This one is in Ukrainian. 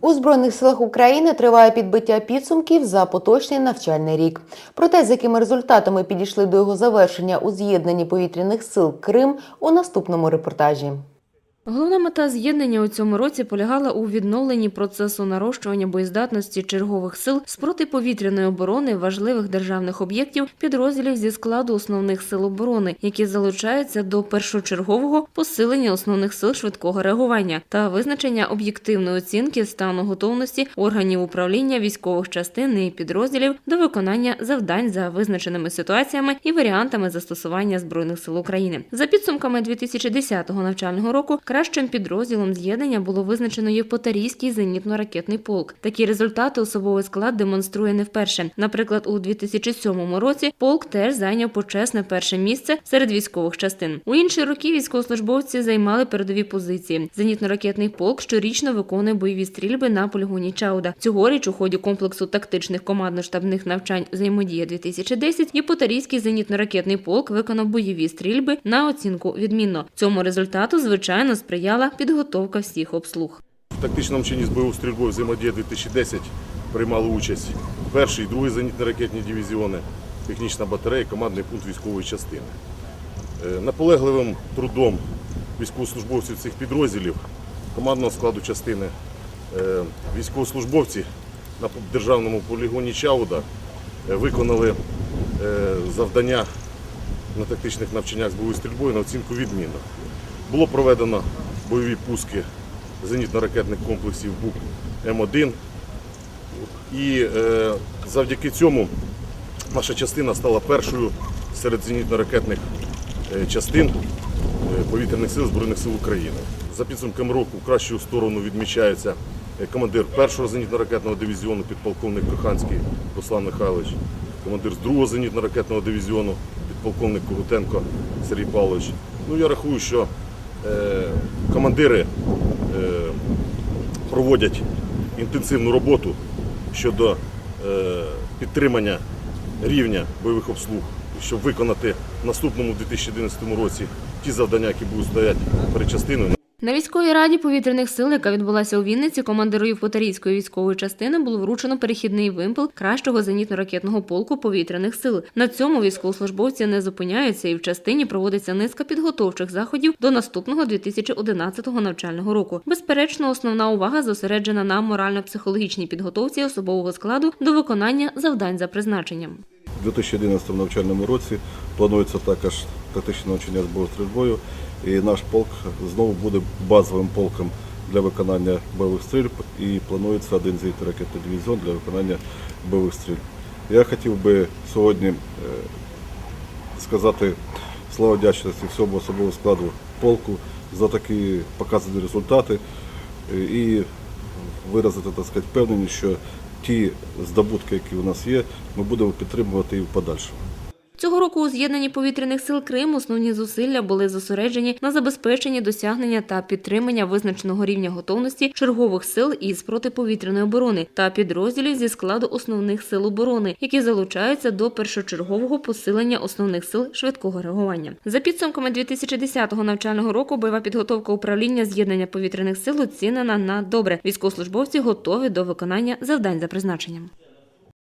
У збройних силах України триває підбиття підсумків за поточний навчальний рік. Про те, з якими результатами підійшли до його завершення у з'єднанні повітряних сил Крим у наступному репортажі. Головна мета з'єднання у цьому році полягала у відновленні процесу нарощування боєздатності чергових сил з протиповітряної оборони важливих державних об'єктів підрозділів зі складу основних сил оборони, які залучаються до першочергового посилення основних сил швидкого реагування та визначення об'єктивної оцінки стану готовності органів управління військових частин і підрозділів до виконання завдань за визначеними ситуаціями і варіантами застосування збройних сил України. За підсумками 2010 навчального року кращим підрозділом з'єднання було визначено Євпаторійський зенітно-ракетний полк. Такі результати особовий склад демонструє не вперше. Наприклад, у 2007 році полк теж зайняв почесне перше місце серед військових частин. У інші роки військовослужбовці займали передові позиції. Зенітно-ракетний полк щорічно виконує бойові стрільби на полігоні Чауда. Цьогоріч у ході комплексу тактичних командно-штабних навчань взаємодія 2010 Єпотарійський зенітно-ракетний полк виконав бойові стрільби на оцінку відмінно. Цьому результату звичайно сприяла підготовка всіх обслуг. В тактичному вченні з бойовою стрільбою взаємодія 2010 приймали участь перший і другий зенітно-ракетні дивізіони, технічна батарея, командний пункт військової частини. Е, Наполегливим трудом військовослужбовців цих підрозділів, командного складу частини, е, військовослужбовці на державному полігоні Чауда е, виконали завдання на тактичних навчаннях з бойовою стрільбою на оцінку відмінно. Було проведено бойові пуски зенітно-ракетних комплексів БУК М1. І е, завдяки цьому наша частина стала першою серед зенітно-ракетних е, частин е, повітряних сил Збройних сил України. За підсумками року в кращу сторону відмічається е, командир першого зенітно-ракетного дивізіону підполковник Коханський Руслан Михайлович, командир з другого зенітно-ракетного дивізіону підполковник Когутенко Сергій Павлович. Ну я рахую, що командири е, проводять інтенсивну роботу щодо е, підтримання рівня бойових обслуг, щоб виконати в наступному 2011 році ті завдання, які будуть стояти перед частиною. На військовій раді повітряних сил, яка відбулася у Вінниці, командиру Євпаторійської військової частини було вручено перехідний вимпел кращого зенітно-ракетного полку повітряних сил. На цьому військовослужбовці не зупиняються, і в частині проводиться низка підготовчих заходів до наступного 2011 навчального року. Безперечно, основна увага зосереджена на морально-психологічній підготовці особового складу до виконання завдань за призначенням. У 2011 навчальному році планується також тактичне навчання з стрільбою, і наш полк знову буде базовим полком для виконання бойових стрільб і планується один зенітно-ракетний дивізіон для виконання бойових стрільб. Я хотів би сьогодні е, сказати слова вдячності всьому особовому складу полку за такі показані результати е, і виразити так сказати, впевненість, що ті здобутки, які у нас є, ми будемо підтримувати і в подальшому. Цього року у з'єднанні повітряних сил Криму основні зусилля були зосереджені на забезпеченні досягнення та підтримання визначеного рівня готовності чергових сил із протиповітряної оборони та підрозділів зі складу основних сил оборони, які залучаються до першочергового посилення основних сил швидкого реагування. За підсумками 2010 навчального року бойова підготовка управління з'єднання повітряних сил оцінена на добре. Військовослужбовці готові до виконання завдань за призначенням.